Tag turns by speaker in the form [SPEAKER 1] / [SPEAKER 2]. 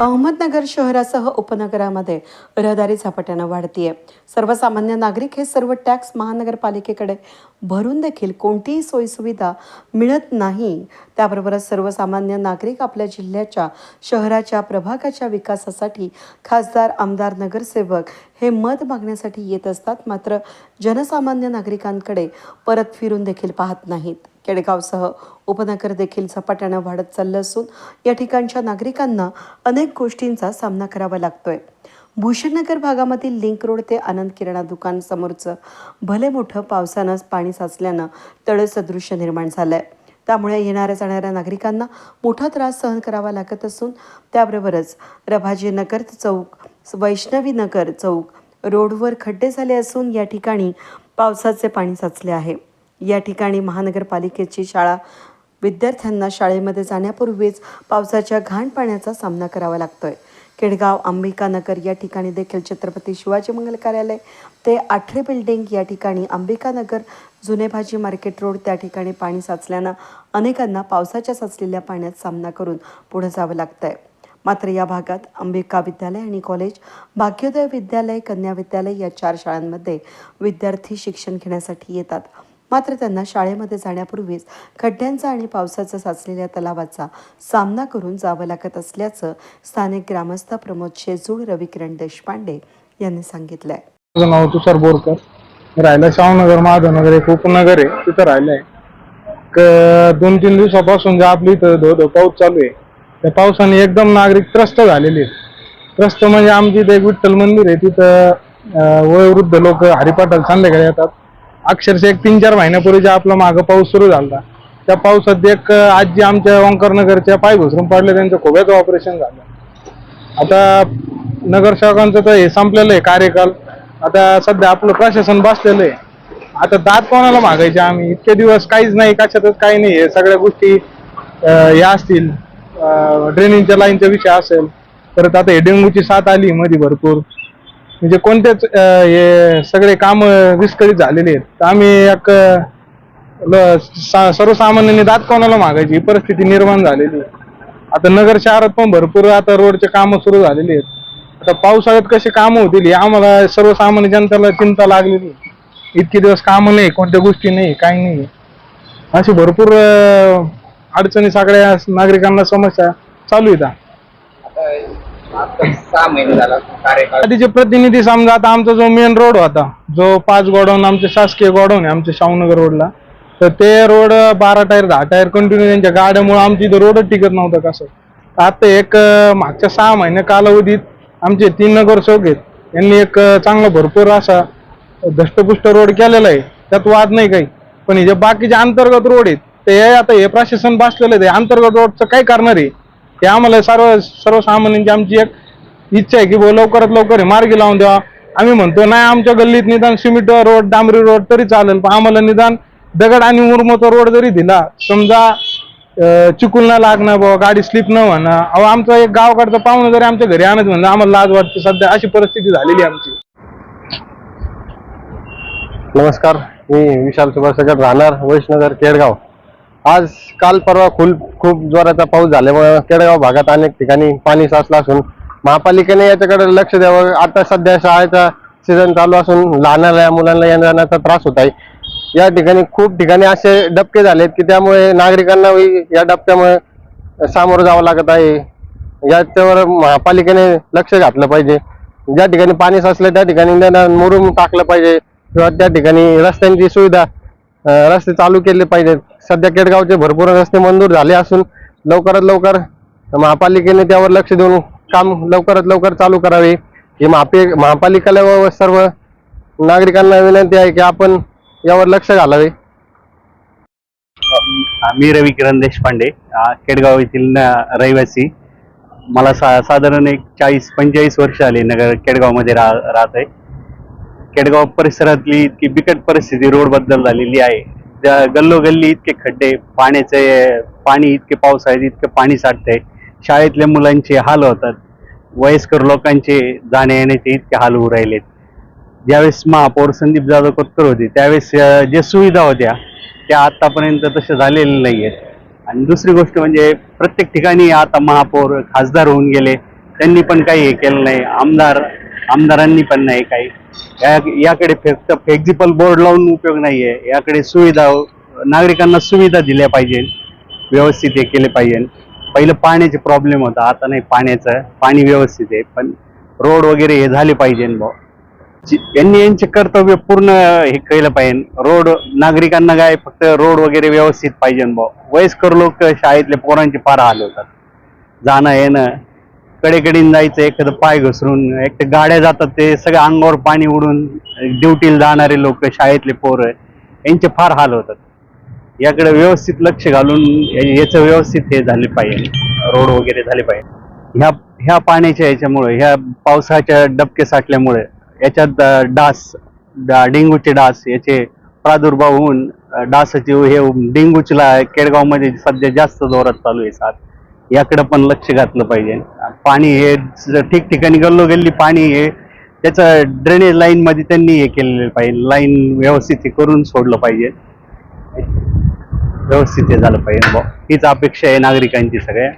[SPEAKER 1] अहमदनगर शहरासह उपनगरामध्ये रहदारी झपाट्यानं वाढतीये. सर्वसामान्य नागरिक हे सर्व टॅक्स महानगरपालिकेकडे भरून देखील कोणतीही सोयीसुविधा मिळत नाही. त्याबरोबरच सर्वसामान्य नागरिक आपल्या जिल्ह्याच्या शहराच्या प्रभागाच्या विकासासाठी खासदार आमदार नगरसेवक हे मत मागण्यासाठी येत असतात मात्र जनसामान्य नागरिकांकडे परत फिरून देखील पाहत नाहीत. केडगावसह उपनगर देखील झपाट्यानं वाढत चाललं असून या ठिकाणच्या नागरिकांना अनेक गोष्टींचा सामना करावा लागतोय. भूषणनगर भागामधील लिंक रोड ते आनंद किराणा दुकान समोरचं भले मोठं पावसानं पाणी साचल्यानं तळसदृश्य निर्माण झालंय. त्यामुळे येणाऱ्या जाणाऱ्या नागरिकांना मोठा त्रास सहन करावा लागत असून त्याबरोबरच रभाजी नगर चौक वैष्णवी नगर चौक रोडवर खड्डे झाले असून या ठिकाणी पावसाचे पाणी साचले आहे. या ठिकाणी महानगरपालिकेची शाळा विद्यार्थ्यांना शाळेमध्ये जाण्यापूर्वीच पावसाच्या घाण पाण्याचा सामना करावा लागतोय. केडगाव अंबिकानगर या ठिकाणी देखील छत्रपती शिवाजी मंगल कार्यालय ते आठरे बिल्डिंग या ठिकाणी अंबिकानगर जुने भाजी मार्केट रोड त्या ठिकाणी पाणी साचल्यानं अनेकांना पावसाच्या साचलेल्या पाण्यात सामना करून पुढे जावं लागतंय. मात्र या भागात अंबिका विद्यालय आणि कॉलेज भाग्योदय विद्यालय कन्या विद्यालय या चार शाळांमध्ये विद्यार्थी शिक्षण घेण्यासाठी येतात. मात्र त्यांना शाळेमध्ये जाण्यापूर्वीच खड्ड्यांचा आणि पावसाचा साचलेल्या तलावाचा सामना करून जावं लागत असल्याचं स्थानिक ग्रामस्थ प्रमोद शेजूळ रविकिरण देशपांडे यांनी सांगितलंय.
[SPEAKER 2] माझं नाव तुषार बोरकर. राहिलं शाहनगर माधवनगर एक उपनगर आहे तिथं राहिलंय. क- दोन तीन दिवसापासून जे आपली इथं धो धो पाऊस चालू आहे त्या पावसाने एकदम नागरिक त्रस्त झालेले आहेत. त्रस्त म्हणजे आमची इथं एक विठ्ठल मंदिर आहे तिथं वयोवृद्ध लोक हरिपाठाला संध्याकाळी येतात. अक्षरशः एक तीन चार महिन्यापूर्वी जे आपला मागं पाऊस सुरू झाला त्या पावसात एक आजी आमच्या ओंकारनगरच्या पाय घुसरून पडले त्यांचं खोब्याचं ऑपरेशन झालं. आता नगरसेवकांचं तर हे संपलेलं आहे कार्यकाल. आता सध्या आपलं प्रशासन बसलेलं आहे. आता दात कोणाला मागायचे आम्ही? इतके दिवस काहीच नाही कशातच काही नाही. हे सगळ्या गोष्टी या असतील. ड्रेनिंगच्या लाईनचा विषय असेल. परत आता हे डेंग्यूची साथ आली मध्ये भरपूर. म्हणजे कोणतेच हे सगळे काम विस्कळीत झालेले आहेत. तर आम्ही एक ल- सा- सर्वसामान्यांनी दात कोणाला मागायची? ही परिस्थिती निर्माण झालेली आहे. आता नगर शहरात पण भरपूर आता रोडचे कामं सुरू झालेली आहेत. आता पावसाळ्यात कशी कामं होतील हे आम्हाला सर्वसामान्य जनतेला चिंता लागलेली आहे. इतके दिवस कामं नाही कोणत्या गोष्टी नाही काही नाही. अशी भरपूर अं, अडचणी सगळ्या नागरिकांना समस्या चालू आहेत.
[SPEAKER 3] आता सहा महिने झाला कार्यकाळ.
[SPEAKER 2] आधीचे प्रतिनिधी समजा आता आमचा जो मेन रोड होता जो पाच गोडाऊन आमचे शासकीय गोडाऊन आहे आमच्या शाहूनगर रोडला तर ते रोड बारा टायर दहा टायर कंटिन्यू त्यांच्या गाड्यामुळे आमची इथं रोडच टिकत नव्हतं कसं आता एक मागच्या सहा महिन्या कालावधीत आमचे तीन नगरसेवक आहेत. यांनी एक चांगला भरपूर असा धष्टपुष्ट रोड केलेला आहे. त्यात वाद नाही काही. पण हे जे बाकीचे अंतर्गत रोड आहेत ते आता हे प्रशासन बसलेलं आहे. अंतर्गत रोडचं काय करणार आहे. ते आम्हाला सर्व सर्वसामान्यांची आमची एक इच्छा आहे की भाऊ लवकरात लवकर हे मार्गी लावून द्यावा. आम्ही म्हणतो नाही आमच्या गल्लीत निदान सिमेंट रोड डांबरी रोड तरी चालेल पण आम्हाला निदान दगड आणि मुरमोचा रोड जरी दिला समजा चिकूल न लागणं बुवा गाडी स्लिप न होणं अहो आमचं एक गावाकडचं पाहुणं जरी आमच्या घरी आणत म्हणजे आम्हाला लाज वाटते सध्या अशी परिस्थिती झालेली आहे आमची.
[SPEAKER 4] नमस्कार मी विशाल सुभाषकर राहणार वैष्णगर केडगाव. आज काल परवा खूप खूप जोराचा पाऊस झाल्यामुळे केडगाव भागात अनेक ठिकाणी पाणी साचलं असून महापालिकेने याच्याकडे लक्ष द्यावं. आता सध्या शाळेचा सीझन चालू असून लहानाला मुलांना येण्याचा त्रास होत आहे. या ठिकाणी खूप ठिकाणी असे डबके झालेत की त्यामुळे नागरिकांना या डबक्यामुळे सामोरं जावं लागत आहे. याच्यावर महापालिकेने लक्ष घातलं पाहिजे. ज्या ठिकाणी पाणी साचलं त्या ठिकाणी त्यांना मुरुम टाकलं पाहिजे. किंवा त्या ठिकाणी रस्त्यांची सुविधा रस्ते चालू केले पाहिजेत. सध्या केडगावचे भरपूर रस्ते मंजूर झाले असून लवकरात लवकर महापालिकेने त्यावर लक्ष देऊन काम लवकरात लवकर चालू करावे. ही महापे महापालिकेला व सर्व नागरिकांना विनंती आहे की आपण यावर लक्ष घालावे.
[SPEAKER 5] मी रवी किरण देशपांडे केडगाव येथील रहिवासी. मला सा साधारण एक चाळीस पंचेचाळीस वर्ष आली नगर केडगावमध्ये रा राहत आहे केडगाव परिसरातली इतकी बिकट परिस्थिती रोडबद्दल झालेली आहे. गल्लोगल्ली इतके खड्डे पाण्याचे पाणी इतके पावसाळ्यात इतके पाणी साठतंय शाळेतल्या मुलांचे हाल होतात. वयस्कर लोकांचे जाण्या येण्याचे इतके हाल होऊ राहिलेत. ज्यावेळेस महापौर संदीप जाधव कोतकर होते त्यावेळेस ज्या सुविधा होत्या त्या आत्तापर्यंत तशा झालेल्या आहेत आणि दुसरी गोष्ट म्हणजे प्रत्येक ठिकाणी आता महापौर खासदार होऊन गेले. त्यांनी पण काही हे केलं नाही. आमदार आमदारांनी पण नाही काही. या- याकडे फक्त फ्लेक्झिबल बोर्ड लावून उपयोग नाहीये. याकडे सुविधा नागरिकांना सुविधा दिल्या पाहिजे व्यवस्थित हे केले पाहिजे. पहिलं पाण्याचे प्रॉब्लेम होता आता नाही पाण्याचं पाणी व्यवस्थित आहे पण रोड वगैरे हे झाले पाहिजे भाऊ. यांनी यांचे कर्तव्य पूर्ण हे केलं पाहिजे. रोड नागरिकांना काय फक्त रोड वगैरे व्यवस्थित पाहिजे भाऊ. वयस्कर लोक शाळेतले पोरांचे पार हाल होतात. जाणं येणं कडेकडीन जायचं एखादं पाय घसरून एक तर गाड्या जातात ते सगळं अंगावर पाणी उडून ड्युटीला जाणारे लोक शाळेतले पोरं यांचे फार हाल होतात. याकडे व्यवस्थित लक्ष घालून याचं व्यवस्थित हे झाले पाहिजे. रोड वगैरे झाले पाहिजे. ह्या ह्या पाण्याच्या याच्यामुळे ह्या पावसाच्या डबके साठल्यामुळे याच्यात डास डा- डेंगूचे डास याचे प्रादुर्भाव होऊन डासाचे हे डेंगूचला केडगावमध्ये सध्या जास्त जोरात चालू आहे साथ. याकडं पण लक्ष घातलं पाहिजे. पाणी हे ठिकठिकाणी गल्लोगल्ली पाणी हे त्याचं ड्रेनेज लाईनमध्ये त्यांनी हे केलेलं पाहिजे. लाईन व्यवस्थित हे करून सोडलं पाहिजे. व्यवस्थित हे झालं पाहिजे. बुवा. हीच अपेक्षा आहे नागरिकांची सगळ्या.